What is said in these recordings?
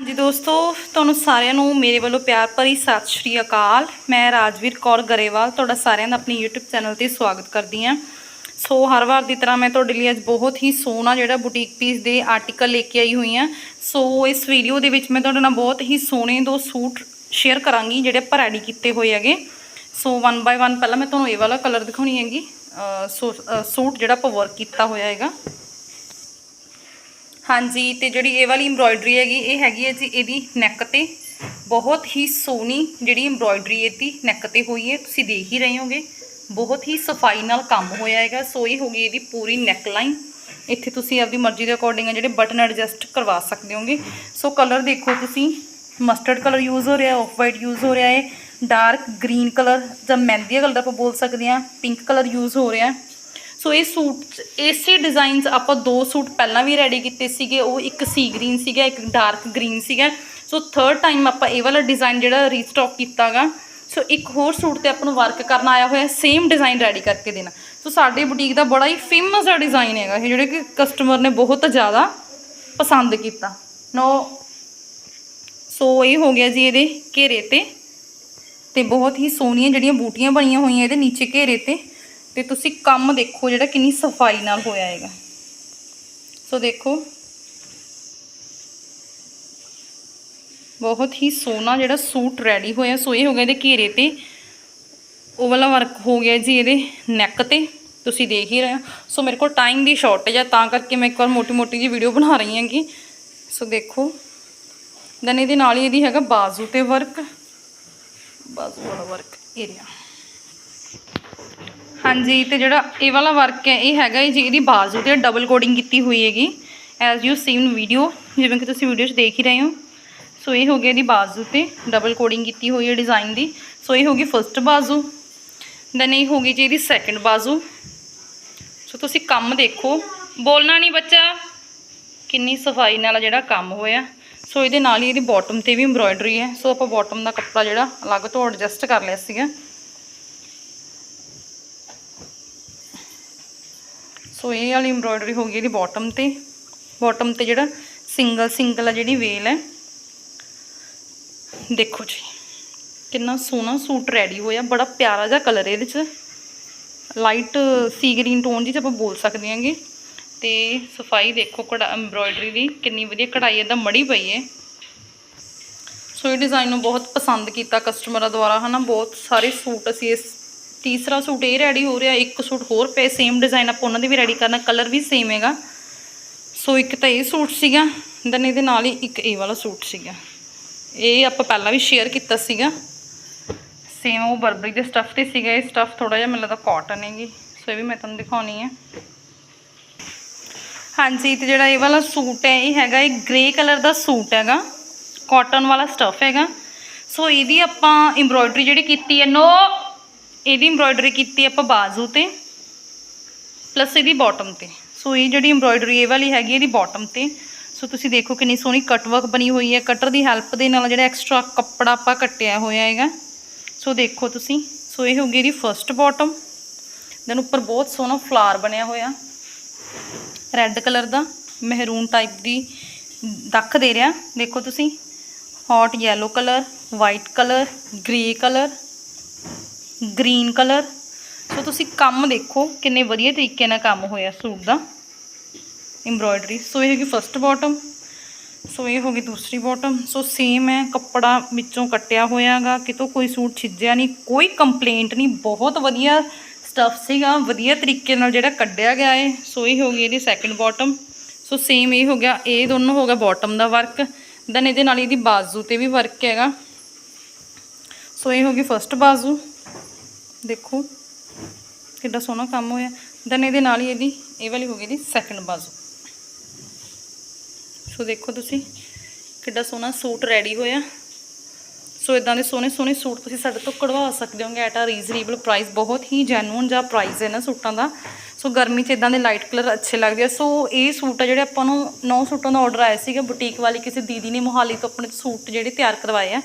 ਜੀ ਦੋਸਤੋ, ਤੁਹਾਨੂੰ ਸਾਰਿਆਂ ਨੂੰ ਮੇਰੇ ਵੱਲੋਂ ਪਿਆਰ ਭਰੀ ਸਤਿ ਸ਼੍ਰੀ ਅਕਾਲ। ਮੈਂ ਰਾਜਵੀਰ ਕੌਰ ਗਰੇਵਾਲ, ਤੁਹਾਡਾ ਸਾਰਿਆਂ ਦਾ ਆਪਣੀ YouTube ਚੈਨਲ ਤੇ ਸਵਾਗਤ ਕਰਦੀ ਹਾਂ। ਸੋ ਹਰ ਵਾਰ ਦੀ ਤਰ੍ਹਾਂ ਮੈਂ ਤੁਹਾਡੇ ਲਈ ਅੱਜ ਬਹੁਤ ਹੀ ਸੋਹਣਾ ਜਿਹੜਾ ਬੁਟੀਕ ਪੀਸ ਦੇ ਆਰਟੀਕਲ ਲੈ ਕੇ ਆਈ ਹੋਈ ਹਾਂ। ਸੋ ਇਸ ਵੀਡੀਓ ਦੇ ਵਿੱਚ ਮੈਂ ਤੁਹਾਡੇ ਨਾਲ ਬਹੁਤ ਹੀ ਸੋਹਣੇ ਦੋ ਸੂਟ ਸ਼ੇਅਰ ਕਰਾਂਗੀ, ਜਿਹੜੇ ਆਪਾਂ ਰੈਡੀ ਕੀਤੇ ਹੋਏ ਹੈਗੇ। ਸੋ ਵਨ ਬਾਏ ਵਨ ਪਹਿਲਾਂ ਮੈਂ ਤੁਹਾਨੂੰ ਇਹ ਵਾਲਾ ਕਲਰ ਦਿਖਾਉਣੀ ਹੈਗੀ। ਸੋ ਸੂਟ ਜਿਹੜਾ ਆਪਾਂ ਵਰਕ ਕੀਤਾ ਹੋਇਆ ਹੈਗਾ। ਹਾਂਜੀ, ਤੇ ਜਿਹੜੀ ਇਹ ਵਾਲੀ ਐਮਬ੍ਰੋਇਡਰੀ ਹੈਗੀ, ਇਹ ਹੈਗੀ ਹੈ ਜੀ ਇਹਦੀ ਨੈਕ ਤੇ। ਬਹੁਤ ਹੀ ਸੋਹਣੀ ਜਿਹੜੀ ਐਮਬ੍ਰੋਇਡਰੀ ਇਹਦੀ ਨੈਕ ਤੇ ਹੋਈ ਹੈ, ਤੁਸੀਂ ਦੇਖ ਹੀ ਰਹੇ ਹੋਗੇ। ਬਹੁਤ ਹੀ ਸਫ਼ਾਈ ਨਾਲ ਕੰਮ ਹੋਇਆ ਹੈਗਾ, ਸੋ ਇਹ ਹੋ ਗਈ ਇਹਦੀ ਪੂਰੀ ਨੈਕ ਲਾਈਨ ਇੱਥੇ ਤੁਸੀਂ ਆਪਦੀ ਮਰਜ਼ੀ ਦੇ ਅਕੋਰਡਿੰਗ ਜਿਹੜੇ ਬਟਨ ਐਡਜਸਟ ਕਰਵਾ ਸਕਦੇ ਹੋਗੇ। ਸੋ ਕਲਰ ਦੇਖੋ ਤੁਸੀਂ ਮਸਟਰਡ ਕਲਰ ਯੂਜ਼ ਹੋ ਰਿਹਾ ਆਫ ਵਾਈਟ ਯੂਜ਼ ਹੋ ਰਿਹਾ ਹੈ ਡਾਰਕ ਗ੍ਰੀਨ ਕਲਰ ਜਾਂ ਮਹਿੰਦੀ ਕਲਰ ਆਪਾਂ ਬੋਲ ਸਕਦੇ ਹਾਂ ਪਿੰਕ ਕਲਰ ਯੂਜ਼ ਹੋ ਰਿਹਾ। ਸੋ ਇਹ ਸੂਟ ਇਸੇ ਡਿਜ਼ਾਈਨਸ ਆਪਾਂ ਦੋ ਸੂਟ ਪਹਿਲਾਂ ਵੀ ਰੈਡੀ ਕੀਤੇ ਸੀਗੇ, ਉਹ ਇੱਕ ਸੀ ਗ੍ਰੀਨ ਸੀਗਾ, ਇੱਕ ਡਾਰਕ ਗ੍ਰੀਨ ਸੀਗਾ। ਸੋ ਥਰਡ ਟਾਈਮ ਆਪਾਂ ਇਹ ਵਾਲਾ ਡਿਜ਼ਾਈਨ ਜਿਹੜਾ ਰੀਸਟਾਕ ਕੀਤਾਗਾ। ਸੋ ਇੱਕ ਹੋਰ ਸੂਟ ਤੇ ਆਪਾਂ ਨੂੰ ਵਰਕ ਕਰਨ ਆਇਆ ਹੋਇਆ ਸੇਮ ਡਿਜ਼ਾਈਨ ਰੈਡੀ ਕਰਕੇ ਦੇਣਾ। ਸੋ ਸਾਡੇ ਬੁਟੀਕ ਦਾ ਬੜਾ ਹੀ ਫੇਮਸ ਆ ਡਿਜ਼ਾਈਨ ਹੈਗਾ ਇਹ, ਜਿਹੜੇ ਕਿ ਕਸਟਮਰ ਨੇ ਬਹੁਤ ਜ਼ਿਆਦਾ ਪਸੰਦ ਕੀਤਾ। ਨੋ ਸੋ ਇਹ ਹੋ ਗਿਆ ਜੀ ਇਹਦੇ ਘੇਰੇ ਤੇ। ਤੇ ਬਹੁਤ ਹੀ ਸੋਹਣੀਆਂ ਜਿਹੜੀਆਂ ਬੂਟੀਆਂ ਬਣੀਆਂ ਹੋਈਆਂ ਇਹਦੇ ਨੀਚੇ ਘੇਰੇ ਤੇ। ਤੇ ਤੁਸੀਂ ਕੰਮ ਦੇਖੋ ਜਿਹੜਾ ਕਿੰਨੀ ਸਫ਼ਾਈ ਨਾਲ ਹੋਇਆ ਹੈਗਾ। ਸੋ ਦੇਖੋ। ਬਹੁਤ ਹੀ ਸੋਹਣਾ ਜਿਹੜਾ ਸੂਟ ਰੈਡੀ ਹੋਇਆ। ਸੋ ਇਹ ਹੋ ਗਿਆ ਇਹਦੇ ਘੇਰੇ ਤੇ। ਉਹ ਵਾਲਾ ਵਰਕ ਹੋ ਗਿਆ ਜੀ ਇਹਦੇ ਨੈਕ ਤੇ। ਤੁਸੀਂ ਦੇਖ ਹੀ ਰਹੇ ਹੋ। ਸੋ ਮੇਰੇ ਕੋਲ ਟਾਈਮ ਦੀ ਸ਼ਾਰਟੇਜ ਹੈ ਤਾਂ ਕਰਕੇ ਮੈਂ ਇੱਕ ਵਾਰ ਮੋਟੀ ਮੋਟੀ ਜੀ ਵੀਡੀਓ ਬਣਾ ਰਹੀ ਹਾਂਗੀ। ਸੋ ਦੇਖੋ। ਦੈਨ ਇਹਦੇ ਨਾਲ ਹੀ ਇਹਦੀ ਹੈਗਾ ਬਾਜ਼ੂ ਤੇ ਵਰਕ ਬਾਜ਼ੂ ਵਾਲਾ ਵਰਕ ਏਰੀਆ ਹਾਂਜੀ, ਤੇ ਜਿਹੜਾ ਇਹ ਵਾਲਾ ਵਰਕ ਹੈ, ਇਹ ਹੈਗਾ ਜੀ, ਇਹਦੀ ਬਾਜ਼ੂ ਤੇ ਡਬਲ ਕੋਡਿੰਗ ਕੀਤੀ ਹੋਈ ਹੈਗੀ ਐਜ਼ ਯੂ ਸੀਨ ਵੀਡੀਓ ਜਿਵੇਂ ਕਿ ਤੁਸੀਂ ਵੀਡੀਓ 'ਚ ਦੇਖ ਹੀ ਰਹੇ ਹੋ। ਸੋ ਇਹ ਹੋ ਗਿਆ ਇਹਦੀ ਬਾਜ਼ੂ ਤੇ ਡਬਲ ਕੋਡਿੰਗ ਕੀਤੀ ਹੋਈ ਹੈ ਡਿਜ਼ਾਈਨ ਦੀ। ਸੋ ਇਹ ਹੋ ਗਈ ਫਰਸਟ ਬਾਜ਼ੂ ਦੈਨ ਇਹ ਹੋ ਗਈ ਜੀ ਇਹਦੀ ਸੈਕੰਡ ਬਾਜ਼ੂ। ਸੋ ਤੁਸੀਂ ਕੰਮ ਦੇਖੋ। ਬੋਲਣਾ ਨਹੀਂ ਬੱਚਾ। ਕਿੰਨੀ ਸਫ਼ਾਈ ਨਾਲ ਜਿਹੜਾ ਕੰਮ ਹੋਇਆ। ਸੋ ਇਹਦੇ ਨਾਲ ਹੀ ਇਹਦੀ ਬਾਟਮ ਤੇ ਵੀ ਐਮਬ੍ਰੋਇਡਰੀ ਹੈ। ਸੋ ਆਪਾਂ ਬਾਟਮ ਦਾ ਕੱਪੜਾ ਜਿਹੜਾ ਅਲੱਗ ਤੋਂ ਐਡਜਸਟ ਕਰ ਲਿਆ ਸੀਗਾ। ਸੋ ਇਹ ਵਾਲੀ ਐਮਬ੍ਰੋਇਡਰੀ ਹੋ ਗਈ ਇਹਦੀ ਬਾਟਮ ਤੇ। ਬਾਟਮ ਤੇ ਜਿਹੜਾ ਸਿੰਗਲ ਸਿੰਗਲ ਆ ਜਿਹੜੀ ਵੇਲ ਹੈ। ਦੇਖੋ ਜੀ, ਕਿੰਨਾ ਸੋਹਣਾ ਸੂਟ ਰੈਡੀ ਹੋਇਆ। ਬੜਾ ਪਿਆਰਾ ਜਿਹਾ ਕਲਰ ਇਹਦੇ ਚ। ਲਾਈਟ ਸੀ ਗ੍ਰੀਨ ਟੋਨ ਜਿਹੀ ਆਪਾਂ ਬੋਲ ਸਕਦੇ ਹਾਂਗੇ। ਤੇ ਸਫ਼ਾਈ ਦੇਖੋ ਕੜਾ ਐਮਬ੍ਰੋਇਡਰੀ ਦੀ ਕਿੰਨੀ ਵਧੀਆ ਕਢਾਈ ਇਹਦਾ ਮੜੀ ਪਈ ਹੈ। ਸੋ ਇਹ ਡਿਜ਼ਾਈਨ ਨੂੰ ਬਹੁਤ ਪਸੰਦ ਕੀਤਾ ਕਸਟਮਰਾਂ ਦੁਆਰਾ, ਹਨਾ। ਬਹੁਤ ਸਾਰੇ ਸੂਟ ਅਸੀਂ ਇਸ ਤੀਸਰਾ ਸੂਟ ਇਹ ਰੈਡੀ ਹੋ ਰਿਹਾ, ਇੱਕ ਸੂਟ ਹੋਰ ਪਏ ਸੇਮ ਡਿਜ਼ਾਈਨ ਆਪਾਂ ਉਹਨਾਂ ਦੀ ਵੀ ਰੈਡੀ ਕਰਨਾ ਕਲਰ ਵੀ ਸੇਮ ਹੈਗਾ। ਸੋ ਇੱਕ ਤਾਂ ਇਹ ਸੂਟ ਸੀਗਾ ਦੈਨ ਇਹਦੇ ਨਾਲ ਹੀ ਇੱਕ ਇਹ ਵਾਲਾ ਸੂਟ ਸੀਗਾ। ਇਹ ਆਪਾਂ ਪਹਿਲਾਂ ਵੀ ਸ਼ੇਅਰ ਕੀਤਾ ਸੀਗਾ। ਸੇਮ ਉਹ ਬਰਬਰੀ ਦੇ ਸਟੱਫ ਤੇ ਸੀਗਾ, ਇਹ ਸਟੱਫ ਥੋੜਾ ਜਿਹਾ ਮੈਨੂੰ ਲੱਗਦਾ ਕਾਟਨ ਹੈਗੀ ਸੋ ਇਹ ਵੀ ਮੈਂ ਤੁਹਾਨੂੰ ਦਿਖਾਉਣੀ ਹੈ ਹਾਂਜੀ, ਤੇ ਜਿਹੜਾ ਇਹ ਵਾਲਾ ਸੂਟ ਹੈ, ਇਹ ਹੈਗਾ, ਇਹ ਗ੍ਰੇ ਕਲਰ ਦਾ ਸੂਟ ਹੈਗਾ। ਕਾਟਨ ਵਾਲਾ ਸਟੱਫ ਹੈਗਾ। ਸੋ ਇਹਦੀ ਆਪਾਂ ਐਮਬ੍ਰੋਇਡਰੀ ਜਿਹੜੀ ਕੀਤੀ ਹੈ ਨੋ ਇਹਦੀ ਐਮਬ੍ਰੋਇਡਰੀ ਕੀਤੀ ਆਪਾਂ ਬਾਜ਼ੂ ਤੇ ਪਲੱਸ ਇਹਦੀ ਬਾਟਮ ਤੇ। ਸੋ ਇਹ ਜਿਹੜੀ ਐਮਬ੍ਰੋਇਡਰੀ ਇਹ ਵਾਲੀ ਹੈਗੀ, ਇਹਦੀ ਬਾਟਮ ਤੇ। ਸੋ ਤੁਸੀਂ ਦੇਖੋ ਕਿੰਨੀ ਸੋਹਣੀ ਕਟ ਵਰਕ ਬਣੀ ਹੋਈ ਹੈ। ਕਟਰ ਦੀ ਹੈਲਪ ਦੇ ਨਾਲ ਜਿਹੜਾ ਐਕਸਟਰਾ ਕੱਪੜਾ ਆਪਾਂ ਕੱਟਿਆ ਹੋਇਆ ਹੈਗਾ। ਸੋ ਦੇਖੋ ਤੁਸੀਂ। ਸੋ ਇਹ ਹੋ ਗਈ ਇਹਦੀ ਫਰਸਟ ਬਾਟਮ ਦੈਨ ਉੱਪਰ ਬਹੁਤ ਸੋਹਣਾ ਫਲਾਰ ਬਣਿਆ ਹੋਇਆ। ਰੈੱਡ ਕਲਰ ਦਾ ਮਹਿਰੂਨ ਟਾਈਪ ਦੀ ਦੱਖ ਦੇ ਰਿਹਾ। ਦੇਖੋ ਤੁਸੀਂ। Hot yellow colour white colour grey colour green colour. So ਤੁਸੀਂ ਕੰਮ ਦੇਖੋ ਕਿੰਨੇ ਵਧੀਆ ਤਰੀਕੇ ਨਾਲ ਕੰਮ ਹੋਇਆ ਸੂਟ ਦਾ। ਐਮਬ੍ਰੋਇਡਰੀ ਸੋ ਇਹ ਹੈਗੀ ਫਸਟ ਬਾਟਮ ਸੋ ਇਹ ਹੋ ਗਈ ਦੂਸਰੀ ਬਾਟਮ ਸੋ ਸੇਮ ਹੈ, ਕੱਪੜਾ ਵਿੱਚੋਂ ਕੱਟਿਆ ਹੋਇਆਗਾ, ਕਿਤੋਂ ਕੋਈ ਸੂਟ ਛਿੱਜਿਆ ਨਹੀਂ, ਕੋਈ ਕੰਪਲੇਂਟ ਨਹੀਂ, ਬਹੁਤ ਵਧੀਆ ਸਟਫ ਸੀਗਾ, ਵਧੀਆ ਤਰੀਕੇ ਨਾਲ ਜਿਹੜਾ ਕੱਢਿਆ ਗਿਆ ਹੈ ਸੋ ਇਹ ਹੋ ਗਈ ਇਹਦੀ ਸੈਕੰਡ ਬਾਟਮ ਸੋ ਸੇਮ ਇਹ ਹੋ ਗਿਆ, ਇਹ ਦੋਨੋਂ ਹੋ ਗਿਆ ਬਾਟਮ ਦਾ ਵਰਕ ਦੈਨ ਇਹਦੇ ਨਾਲ ਇਹਦੀ ਬਾਜ਼ੂ ਤੇ ਵੀ ਵਰਕ ਹੈਗਾ। ਸੋ ਇਹ ਹੋ ਗਈ ਫਸਟ ਬਾਜ਼ੂ। ਦੇਖੋ ਕਿੰਨਾ ਸੋਹਣਾ ਕੰਮ ਹੋਇਆ। ਦੈਨ ਇਹਦੇ ਨਾਲ ਹੀ ਇਹਦੀ, ਇਹ ਵਾਲੀ ਹੋ ਗਈ ਦੀ ਸੈਕੰਡ ਬਾਜ਼ੂ। ਸੋ ਦੇਖੋ ਤੁਸੀਂ, ਕਿੱਡਾ ਸੋਹਣਾ ਸੂਟ ਰੈਡੀ ਹੋਇਆ। ਸੋ ਇਦਾਂ ਦੇ ਸੋਹਣੇ ਸੋਹਣੇ ਸੂਟ ਤੁਸੀਂ ਸਾਡੇ ਤੋਂ ਕਢਵਾ ਸਕਦੇ ਹੋਗੇ ਐਟ ਆ ਰੀਜ਼ਨੇਬਲ ਪ੍ਰਾਈਸ ਬਹੁਤ ਹੀ ਜੈਨੂਨ ਜਿਹਾ ਪ੍ਰਾਈਸ ਹੈ ਨਾ ਸੂਟਾਂ ਦਾ। ਸੋ ਗਰਮੀ 'ਚ ਇਦਾਂ ਦੇ ਲਾਈਟ ਕਲਰ ਅੱਛੇ ਲੱਗਦੇ ਆ। ਸੋ ਇਹ ਸੂਟ ਆ ਜਿਹੜੇ ਆਪਾਂ ਨੂੰ ਨੌ ਸੂਟਾਂ ਦਾ ਆਰਡਰ ਆਇਆ ਸੀਗਾ। ਬੁਟੀਕ ਵਾਲੀ ਕਿਸੇ ਦੀਦੀ ਨੇ ਮੋਹਾਲੀ ਤੋਂ ਆਪਣੇ ਸੂਟ ਜਿਹੜੇ ਤਿਆਰ ਕਰਵਾਏ ਆ।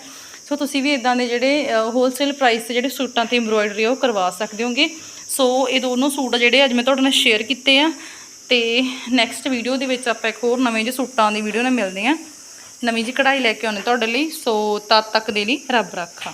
ਸੋ ਤੁਸੀਂ ਵੀ ਇਦਾਂ ਦੇ ਜਿਹੜੇ ਹੋਲਸੇਲ ਪ੍ਰਾਈਸ ਤੇ ਜਿਹੜੇ ਸੂਟਾਂ ਤੇ ਐਮਬ੍ਰੋਇਡਰੀ ਉਹ ਕਰਵਾ ਸਕਦੇ ਹੋਗੇ। ਸੋ ਇਹ ਦੋਨੋਂ ਸੂਟ ਆ ਜਿਹੜੇ ਅੱਜ ਮੈਂ ਤੁਹਾਡੇ ਨਾਲ ਸ਼ੇਅਰ ਕੀਤੇ ਆ। ਤੇ ਨੈਕਸਟ ਵੀਡੀਓ ਦੇ ਵਿੱਚ ਆਪਾਂ ਇੱਕ ਹੋਰ ਨਵੇਂ ਜਿਹੇ ਸੂਟਾਂ ਦੀ ਵੀਡੀਓ ਨਾਲ ਮਿਲਦੇ ਆ। ਨਵੀਂ ਜੀ ਕਢਾਈ ਲੈ ਕੇ ਆਉਣੇ ਤੁਹਾਡੇ ਲਈ। ਸੋ ਤਦ ਤੱਕ ਦੇ ਲਈ ਰੱਬ ਰਾਖਾ।